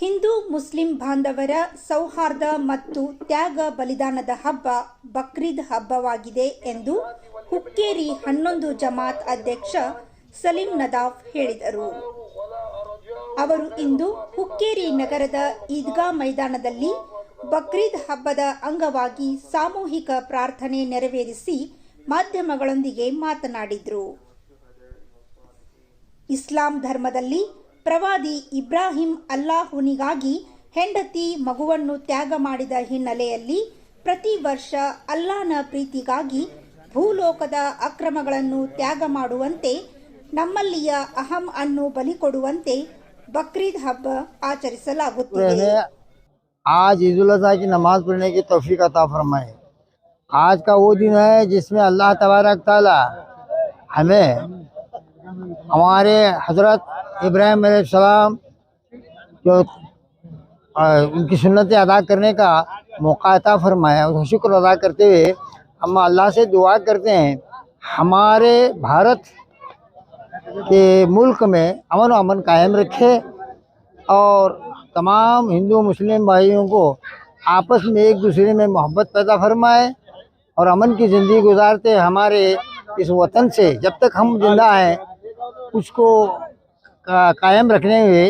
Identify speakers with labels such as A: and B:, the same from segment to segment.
A: Hindu Muslim ಬಾಂಧವರ ಸೌಹಾರ್ದ ಮತ್ತು ತ್ಯಾಗ ಬಲಿದಾನದ ಹಬ್ಬ ಬಕ್ರೀದ್ ಹಬ್ಬವಾಗಿದೆ ಎಂದು ಹುಕ್ಕೇರಿ ಹನ್ನೊಂದು ಜಮಾತ್ ಅಧ್ಯಕ್ಷ ಸಲೀಂ ನದಾಫ್ ಹೇಳಿದರು. ಅವರು ಇಂದು ಹುಕ್ಕೇರಿ ನಗರದ ಈದ್ಗಾ ಮೈದಾನದಲ್ಲಿ ಬಕ್ರೀದ್ ಹಬ್ಬದ ಅಂಗವಾಗಿ ಸಾಮೂಹಿಕ ಪ್ರಾರ್ಥನೆ ನೆರವೇರಿಸಿ ಮಾಧ್ಯಮಗಳೊಂದಿಗೆ ಮಾತನಾಡಿದರು. ಇಸ್ಲಾಂ ಧರ್ಮದಲ್ಲಿ ಪ್ರವಾದಿ ಇಬ್ರಾಹಿಂ ಅಲ್ಲಾಹುನಿಗಾಗಿ ಹೆಂಡತಿ ಮಗುವನ್ನು ತ್ಯಾಗ ಮಾಡಿದ ಹಿನ್ನೆಲೆಯಲ್ಲಿ ಪ್ರತಿ ವರ್ಷ ಅಲ್ಲಾಹನ ಪ್ರೀತಿಗಾಗಿ ಭೂಲೋಕದ ಅಕ್ರಮಗಳನ್ನು ತ್ಯಾಗ ಮಾಡುವಂತೆ ನಮ್ಮಲ್ಲಿಯ ಅಹಂ ಅನ್ನು ಬಲಿ ಕೊಡುವಂತೆ ಬಕ್ರೀದ್ ಹಬ್ಬ ಆಚರಿಸಲಾಗುತ್ತಿದೆ
B: हमें आज ईद अजहा की नमाज पढ़ने की तौफीक अता फरमाए आज का वो दिन है जिसमें अल्लाह तबारक ताला हमें हमारे हजरत इब्राहिम सलाम जो उनकी सुन्नतें अदा करने का मौका अता फरमाया उसका शुक्र अदा करते हुए हम अल्लाह से दुआ करते हैं, हमारे भारत के मुल्क में अमन अमन कायम रखे और तमाम हिंदू मुस्लिम भाइयों को आपस में एक दूसरे में मोहब्बत पैदा फरमाए और अमन की ज़िंदगी गुजारते हमारे इस वतन से जब तक हम ज़िंदा हैं, उसको का, कायम रखने हुए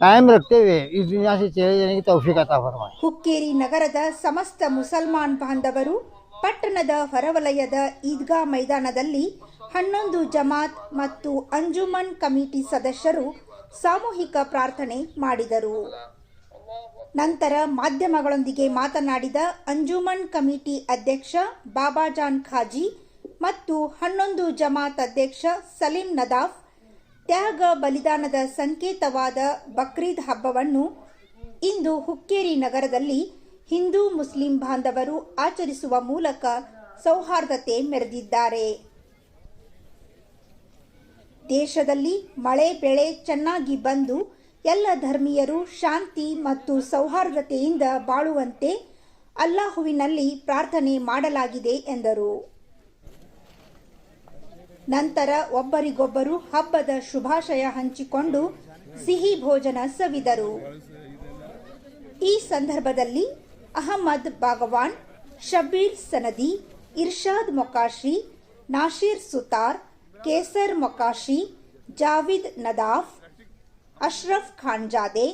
B: कायम रखते हुए इस दुनिया से चले जाने की तौफीक अता फरमाए
A: ಹುಕ್ಕೇರಿ ನಗರದ ಸಮಸ್ತ ಮುಸಲ್ಮಾನ್ ಬಾಂಧವರು ಪಟ್ಟಣದ ಹೊರವಲಯದ ಈದ್ಗಾ ಮೈದಾನದಲ್ಲಿ ಹನ್ನೊಂದು ಜಮಾತ್ ಮತ್ತು ಅಂಜುಮನ್ ಕಮಿಟಿ ಸದಸ್ಯರು ಸಾಮೂಹಿಕ ಪ್ರಾರ್ಥನೆ ಮಾಡಿದರು ನಂತರ ಮಾಧ್ಯಮಗಳೊಂದಿಗೆ ಮಾತನಾಡಿದ ಅಂಜುಮನ್ ಕಮಿಟಿ ಅಧ್ಯಕ್ಷ ಬಾಬಾಜಾನ್ ಖಾಜಿ ಮತ್ತು ಹನ್ನೊಂದು ಜಮಾತ್ ಅಧ್ಯಕ್ಷ ಸಲೀಂ ನದಾಫ್ ತ್ಯಾಗ ಬಲಿದಾನದ ಸಂಕೇತವಾದ ಬಕ್ರೀದ್ ಹಬ್ಬವನ್ನು ಇಂದು ಹುಕ್ಕೇರಿ ನಗರದಲ್ಲಿ ಹಿಂದೂ ಮುಸ್ಲಿಂ ಬಾಂಧವರು ಆಚರಿಸುವ ಮೂಲಕ ಸೌಹಾರ್ದತೆ ಮೆರೆದಿದ್ದಾರೆ. ದೇಶದಲ್ಲಿ ಮಳೆ ಬೆಳೆ ಚೆನ್ನಾಗಿ ಬಂದು ಎಲ್ಲ ಧರ್ಮೀಯರು ಶಾಂತಿ ಮತ್ತು ಸೌಹಾರ್ದತೆಯಿಂದ ಬಾಳುವಂತೆ ಅಲ್ಲಾಹುವಿನಲ್ಲಿ ಪ್ರಾರ್ಥನೆ ಮಾಡಲಾಗಿದೆ ಎಂದರು. ನಂತರ ಒಬ್ಬರಿಗೊಬ್ಬರು ಹಬ್ಬದ ಶುಭಾಶಯ ಹಂಚಿಕೊಂಡು ಸಿಹಿ ಭೋಜನ ಸವಿದರು. ಈ ಸಂದರ್ಭದಲ್ಲಿ ಅಹಮದ್ ಬಾಗವಾನ್ ಶಬೀರ್ ಸನದಿ, ಇರ್ಷಾದ್ ಮೊಕಾಶಿ, ನಾಶೀರ್ ಸುತಾರ್, ಕೇಸರ್ ಮೊಕಾಶಿ, ಜಾವಿದ್ ನದಾಫ್, ಅಶ್ರಫ್ ಖಾನ್ಜಾದೆ,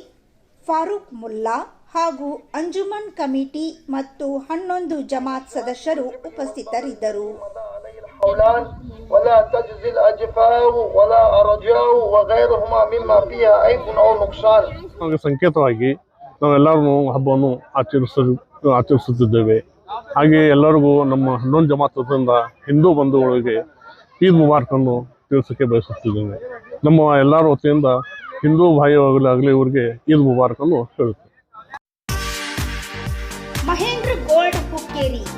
A: ಫಾರೂಕ್ ಮುಲ್ಲಾ ಹಾಗೂ ಅಂಜುಮನ್ ಕಮಿಟಿ ಮತ್ತು ಹನ್ನೊಂದು ಜಮಾತ್ ಸದಸ್ಯರು ಉಪಸ್ಥಿತರಿದ್ದರು.
C: الحولان ولا تجزي الأجفاء ولا أرجاء وغيرهما مما فيها عيب أو نقصان
D: ನಮಗೆ ಸಂಕೇತವಾಗಿ ನಾವೆಲ್ಲರೂ ಹಬ್ಬವನ್ನು ಆಚರಿಸ ಆಚರಿಸುತ್ತಿದ್ದೇವೆ ಹಾಗೆ ಎಲ್ಲರಿಗೂ ನಮ್ಮ ಹನ್ನೊಂದು ಜಮಾತದಿಂದ ಹಿಂದೂ ಬಂಧುಗಳಿಗೆ ಈದ್ ಮುಬಾರಕನ್ನು ತಿಳಿಸೋಕ್ಕೆ ಬಯಸುತ್ತಿದ್ದೇವೆ ನಮ್ಮ ಎಲ್ಲರ ವತಿಯಿಂದ ಹಿಂದೂ ಭಾಯಿಯಾಗಲಿ ಇವರಿಗೆ ಈದ್ ಮುಬಾರಕನ್ನು ಹೇಳುತ್ತೇವೆ
A: ಮಹೇಂದ್ರ ಗೋಲ್ಡ್ ಹುಕ್ಕೇರಿ ನಮ್ಮಲ್ಲಿ